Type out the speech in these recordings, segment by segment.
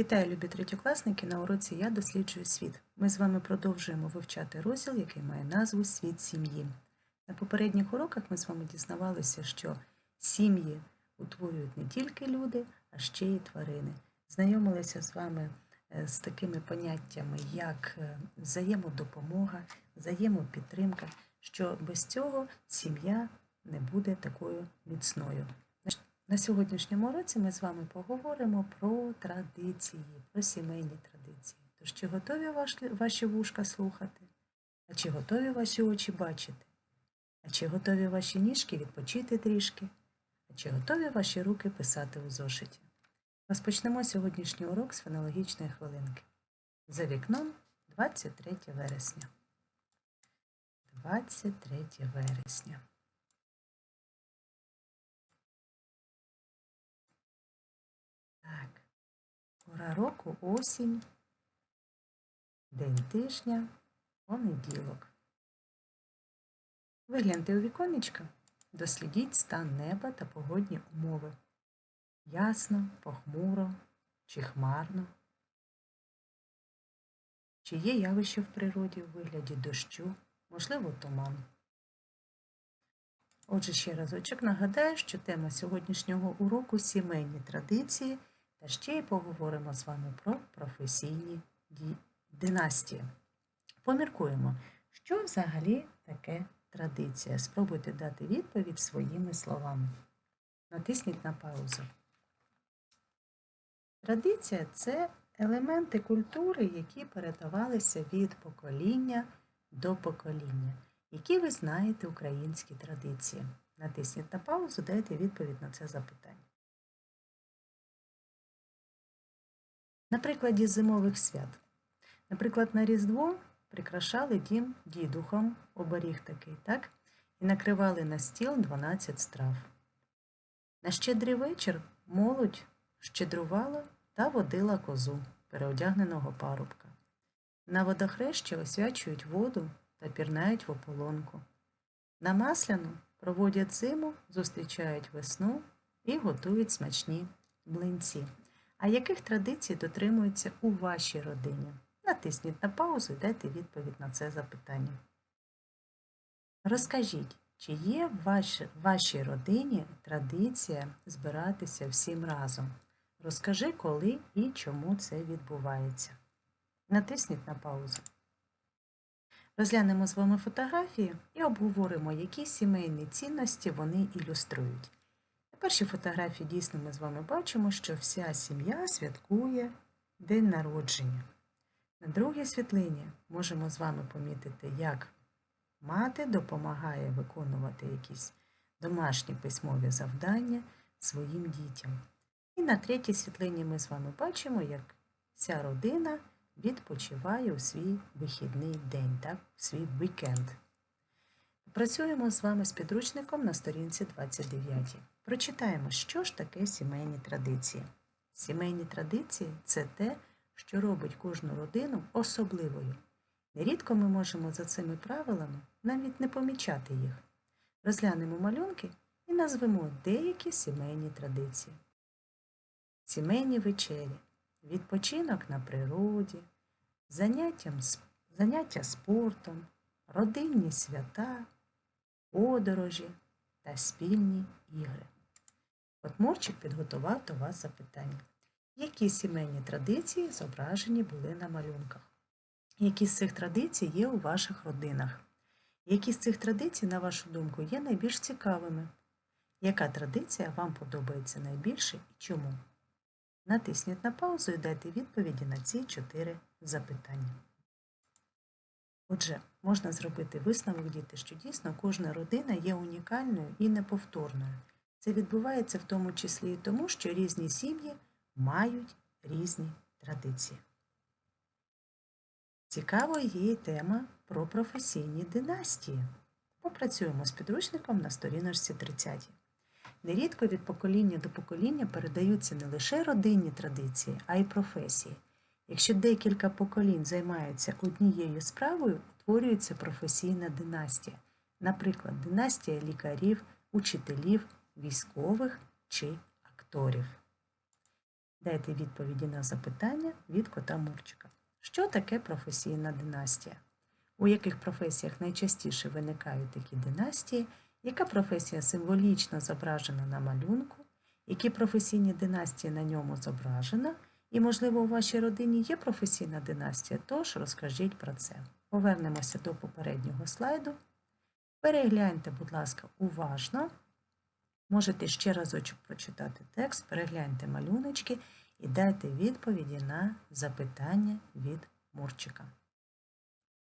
Вітаю, любі третьокласники! На уроці Я досліджую світ. Ми з вами продовжуємо вивчати розділ, який має назву Світ сім'ї. На попередніх уроках ми з вами дізнавалися, що сім'ї утворюють не тільки люди, а ще й тварини. Знайомилися з вами е, з такими поняттями, як е, взаємодопомога, взаємопідтримка, що без цього сім'я не буде такою міцною. На сьогоднішньому уроці ми з вами поговоримо про традиції, про сімейні традиції. Тож, чи готові ваші, вушка слухати? А чи готові ваші очі бачити? А чи готові ваші ніжки відпочити трішки? А чи готові ваші руки писати у зошиті? Розпочнемо сьогоднішній урок з фенологічної хвилинки. За вікном 23 вересня. 23 вересня. Так, пора року осінь, день тижня, понеділок. Вигляньте у віконечко, дослідіть стан неба та погодні умови. Ясно, похмуро чи хмарно. Чи є явище в природі у вигляді дощу, можливо, туман. Отже, ще разочок нагадаю, що тема сьогоднішнього уроку сімейні традиції, та ще й поговоримо з вами про професійні династії. Поміркуємо, що взагалі таке традиція. Спробуйте дати відповідь своїми словами. Натисніть на паузу. Традиція це елементи культури, які передавалися від покоління до покоління. Які ви знаєте українські традиції? Натисніть на паузу, дайте відповідь на це запитання. На прикладі зимових свят. Наприклад, на Різдво прикрашали дім дідухом, оберіг такий, так? І накривали на стіл 12 страв. На щедрий вечір молодь щедрувала та водила козу, переодягненого парубка. На водохрещі освячують воду та пірнають в ополонку. На масляну проводять зиму, зустрічають весну і готують смачні млинці. А яких традицій дотримуються у вашій родині? Натисніть на паузу і дайте відповідь на це запитання. Розкажіть, чи є в вашій, вашій родині традиція збиратися всім разом? Розкажи, коли і чому це відбувається. Натисніть на паузу. Розглянемо з вами фотографії і обговоримо, які сімейні цінності вони ілюструють. На першій фотографії дійсно ми з вами бачимо, що вся сім'я святкує день народження. На другій світлині можемо з вами помітити, як мати допомагає виконувати якісь домашні письмові завдання своїм дітям. І на третій світлині ми з вами бачимо, як вся родина відпочиває у свій вихідний день, так, у свій вікенд. Працюємо з вами з підручником на сторінці 29. Прочитаємо, що ж таке сімейні традиції. Сімейні традиції це те, що робить кожну родину особливою. Нерідко ми можемо за цими правилами навіть не помічати їх. Розглянемо малюнки і назвемо деякі сімейні традиції. Сімейні вечері, відпочинок на природі, заняття, спортом, родинні свята, подорожі та спільні ігри. От Мурчик підготував до вас запитання. Які сімейні традиції зображені були на малюнках? Які з цих традицій є у ваших родинах? Які з цих традицій, на вашу думку, є найбільш цікавими? Яка традиція вам подобається найбільше і чому? Натисніть на паузу і дайте відповіді на ці чотири запитання. Отже, можна зробити висновок діти, що дійсно кожна родина є унікальною і неповторною. Це відбувається в тому числі і тому, що різні сім'ї мають різні традиції. Цікаво є і тема про професійні династії. Попрацюємо з підручником на сторіночці 30. Нерідко від покоління до покоління передаються не лише родинні традиції, а й професії. Якщо декілька поколінь займаються однією справою, утворюється професійна династія, наприклад, династія лікарів, учителів, військових чи акторів. Дайте відповіді на запитання від кота Мурчика. Що таке професійна династія? У яких професіях найчастіше виникають такі династії? Яка професія символічно зображена на малюнку? Які професійні династії на ньому зображено? І, можливо, у вашій родині є професійна династія, тож розкажіть про це. Повернемося до попереднього слайду. Перегляньте, будь ласка, уважно. Можете ще разочок прочитати текст, перегляньте малюночки і дайте відповіді на запитання від Мурчика.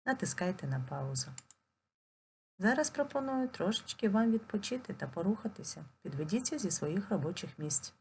Натискайте на паузу. Зараз пропоную трошечки вам відпочити та порухатися. Підведіться зі своїх робочих місць.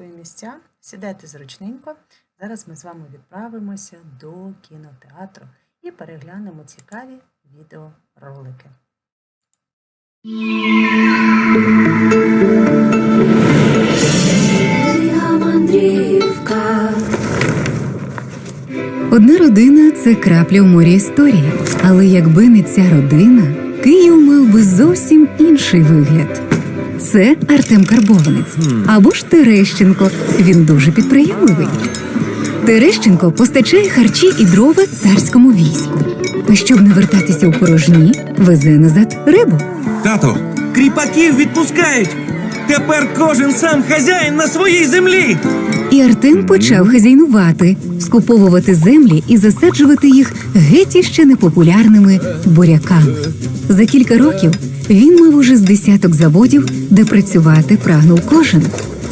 Свої місця, сідайте зручненько. Зараз ми з вами відправимося до кінотеатру і переглянемо цікаві відеоролики. Одна родина це крапля в морі історії. Але якби не ця родина, Київ мав би зовсім інший вигляд. Це Артем Карбованець або ж Терещенко. Він дуже підприємливий. Терещенко постачає харчі і дрова царському війську. А щоб не вертатися у порожні, везе назад рибу. Тато, кріпаків відпускають. Тепер кожен сам хазяїн на своїй землі. І Артем почав хазяйнувати, скуповувати землі і засаджувати їх геть іще непопулярними буряками. За кілька років він мав уже з десяток заводів, де працювати прагнув кожен.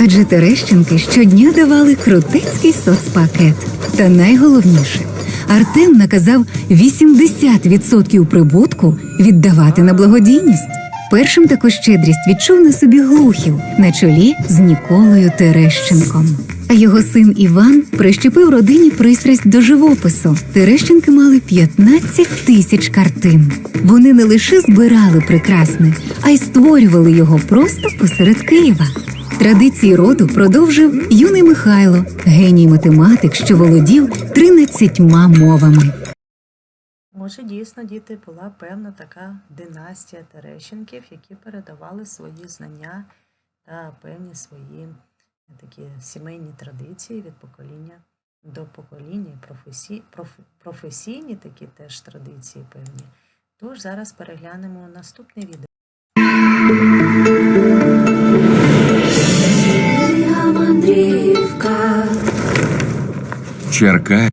Адже Терещенки щодня давали крутецький соцпакет. Та найголовніше, Артем наказав 80% прибутку віддавати на благодійність. Першим таку щедрість відчув на собі глухів на чолі з Ніколою Терещенком. А його син Іван прищепив родині пристрасть до живопису. Терещенки мали 15 тисяч картин. Вони не лише збирали прекрасне, а й створювали його просто посеред Києва. Традиції роду продовжив юний Михайло, геній математик, що володів 13 мовами. Може, дійсно, діти, була певна така династія Терещенків, які передавали свої знання та певні свої такі сімейні традиції від покоління до покоління, професій, проф- професійні такі теж традиції певні. Тож зараз переглянемо наступне відео. Черка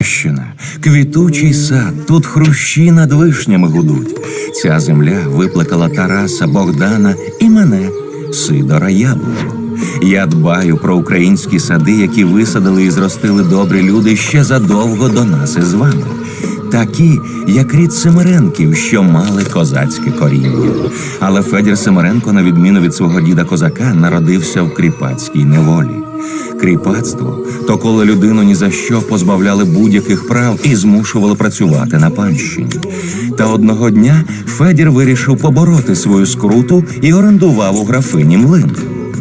Спадщина, квітучий сад, тут хрущі над вишнями гудуть. Ця земля викликала Тараса, Богдана і мене, Сидора Яблуку. Я дбаю про українські сади, які висадили і зростили добрі люди ще задовго до нас із вами. Такі, як рід Семеренків, що мали козацьке коріння. Але Федір Семеренко, на відміну від свого діда козака, народився в кріпацькій неволі. Кріпацтво то коли людину ні за що позбавляли будь-яких прав і змушували працювати на панщині. Та одного дня Федір вирішив побороти свою скруту і орендував у графині млин.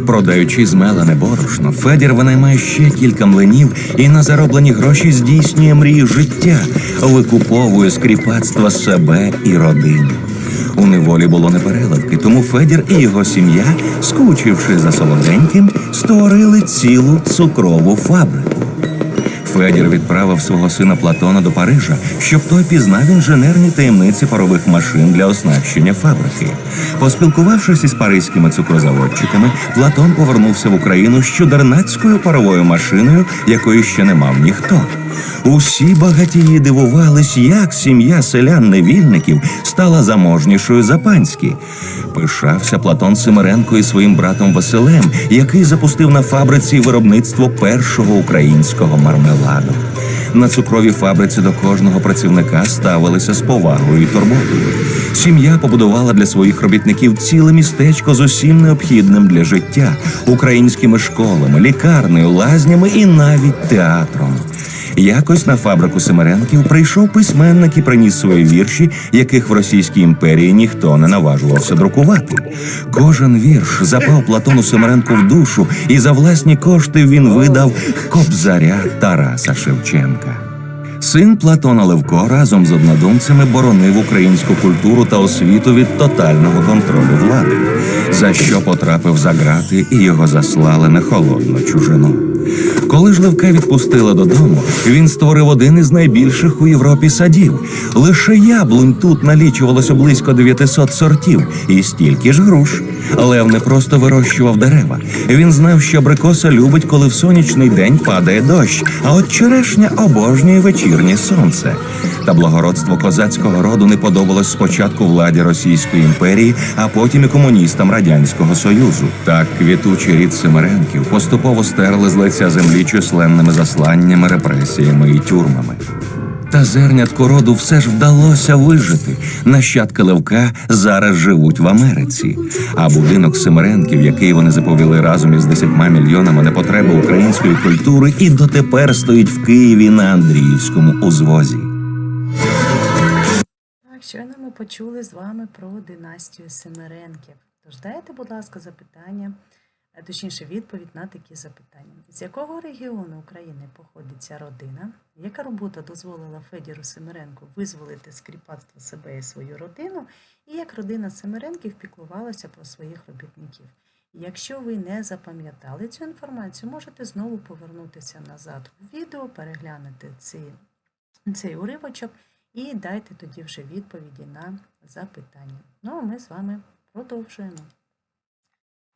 Продаючи змелене борошно, Федір винаймає ще кілька млинів і на зароблені гроші здійснює мрію життя, викуповує скріпацтва себе і родину. У неволі було непереливки, тому Федір і його сім'я, скучивши за солоденьким, створили цілу цукрову фабрику. Федір відправив свого сина Платона до Парижа, щоб той пізнав інженерні таємниці парових машин для оснащення фабрики. Поспілкувавшись із паризькими цукрозаводчиками, Платон повернувся в Україну з чудернацькою паровою машиною, якої ще не мав ніхто. Усі багатії дивувались, як сім'я селян-невільників стала заможнішою за панські. Пишався Платон Симиренко і своїм братом Василем, який запустив на фабриці виробництво першого українського мармеладу. На цукровій фабриці до кожного працівника ставилися з повагою і турботою. Сім'я побудувала для своїх робітників ціле містечко з усім необхідним для життя українськими школами, лікарнею, лазнями і навіть театром. Якось на фабрику Семеренків прийшов письменник і приніс свої вірші, яких в Російській імперії ніхто не наважувався друкувати. Кожен вірш запав Платону Семеренку в душу, і за власні кошти він видав Кобзаря Тараса Шевченка. Син Платона Левко разом з однодумцями боронив українську культуру та освіту від тотального контролю влади, за що потрапив за грати і його заслали на холодну чужину. Коли ж Левка відпустила додому, він створив один із найбільших у Європі садів. Лише яблунь тут налічувалося близько 900 сортів і стільки ж груш. Лев не просто вирощував дерева. Він знав, що абрикоса любить, коли в сонячний день падає дощ, а от черешня обожнює вечірнє сонце. Та благородство козацького роду не подобалось спочатку владі Російської імперії, а потім і комуністам Радянського Союзу. Так квітучий рід Семеренків поступово стерли з лиця землі численними засланнями, репресіями і тюрмами. Та зернятку роду все ж вдалося вижити. Нащадки Левка зараз живуть в Америці. А будинок Семеренків, який вони заповіли разом із 10 мільйонами на потреби української культури, і дотепер стоїть в Києві на Андріївському узвозі. Щойно ми почули з вами про династію Семеренків. Тож дайте, будь ласка, запитання, е, точніше, відповідь на такі запитання. З якого регіону України походить ця родина? Яка робота дозволила Федіру Семеренку визволити з кріпацтва себе і свою родину? І як родина Семеренків піклувалася про своїх робітників? Якщо ви не запам'ятали цю інформацію, можете знову повернутися назад в відео, переглянути ці, цей уривочок і дайте тоді вже відповіді на запитання. Ну, а ми з вами продовжуємо.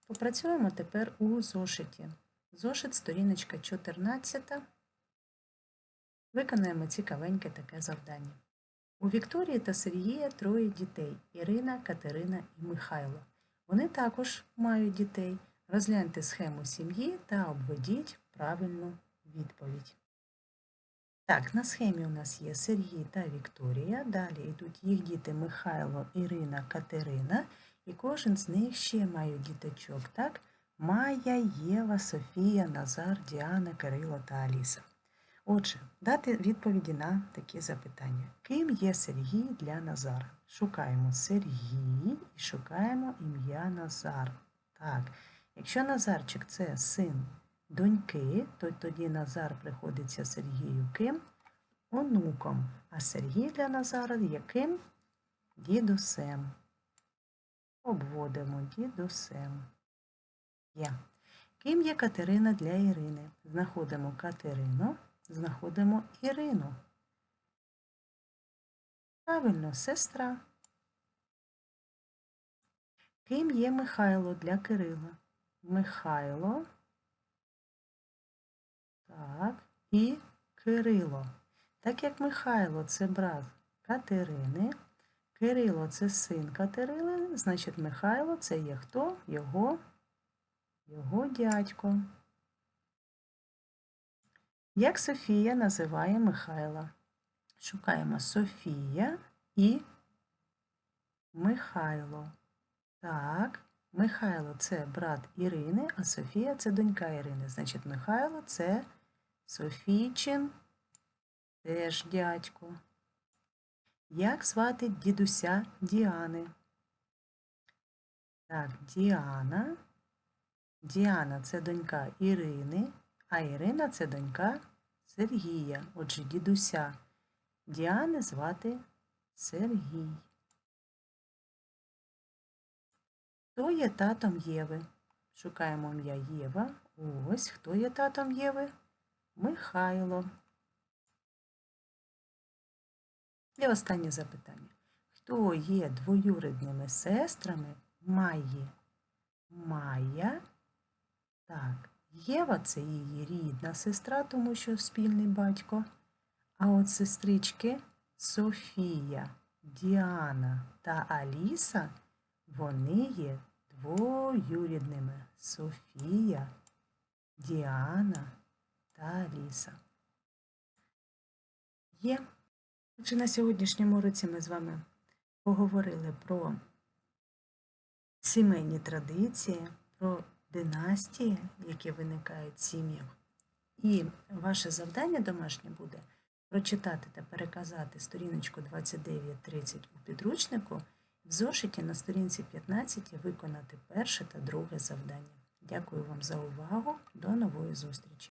Попрацюємо тепер у зошиті. Зошит, сторіночка 14. Виконаємо цікавеньке таке завдання. У Вікторії та Сергія троє дітей Ірина, Катерина і Михайло. Вони також мають дітей. Розгляньте схему сім'ї та обведіть правильну відповідь. Так, на схемі у нас є Сергій та Вікторія. Далі йдуть їх діти Михайло, Ірина, Катерина. І кожен з них ще має діточок, так? Майя, Єва, Софія, Назар, Діана, Кирило та Аліса. Отже, дати відповіді на такі запитання. Ким є Сергій для Назара? Шукаємо Сергій і шукаємо ім'я Назар. Так, якщо Назарчик це син доньки, то тоді Назар приходиться Сергію ким? Онуком. А Сергій для Назара яким? Дідусем. Обводимо дідусем. Є. Ким є Катерина для Ірини? Знаходимо Катерину, знаходимо Ірину. Правильно, сестра. Ким є Михайло для Кирила? Михайло. Так, і Кирило. Так як Михайло це брат Катерини, Кирило це син Катерини, значить Михайло це є хто? Його, його дядько. Як Софія називає Михайла? Шукаємо Софія і Михайло. Так, Михайло це брат Ірини, а Софія це донька Ірини. Значить, Михайло це Софійчин теж дядько. Як звати дідуся Діани? Так, Діана. Діана це донька Ірини, а Ірина це донька Сергія. Отже, дідуся Діани звати Сергій. Хто є татом Єви? Шукаємо ім'я Єва. Ось хто є татом Єви? Михайло. І останнє запитання. Хто є двоюрідними сестрами Майї? Майя. Так, Єва це її рідна сестра, тому що спільний батько. А от сестрички Софія, Діана та Аліса вони є двоюрідними. Софія, Діана та Аліса. Є. Отже, на сьогоднішньому уроці ми з вами поговорили про сімейні традиції, про династії, які виникають в сім'ях. І ваше завдання домашнє буде прочитати та переказати сторіночку 29-30 у підручнику, в зошиті на сторінці 15 виконати перше та друге завдання. Дякую вам за увагу. До нової зустрічі!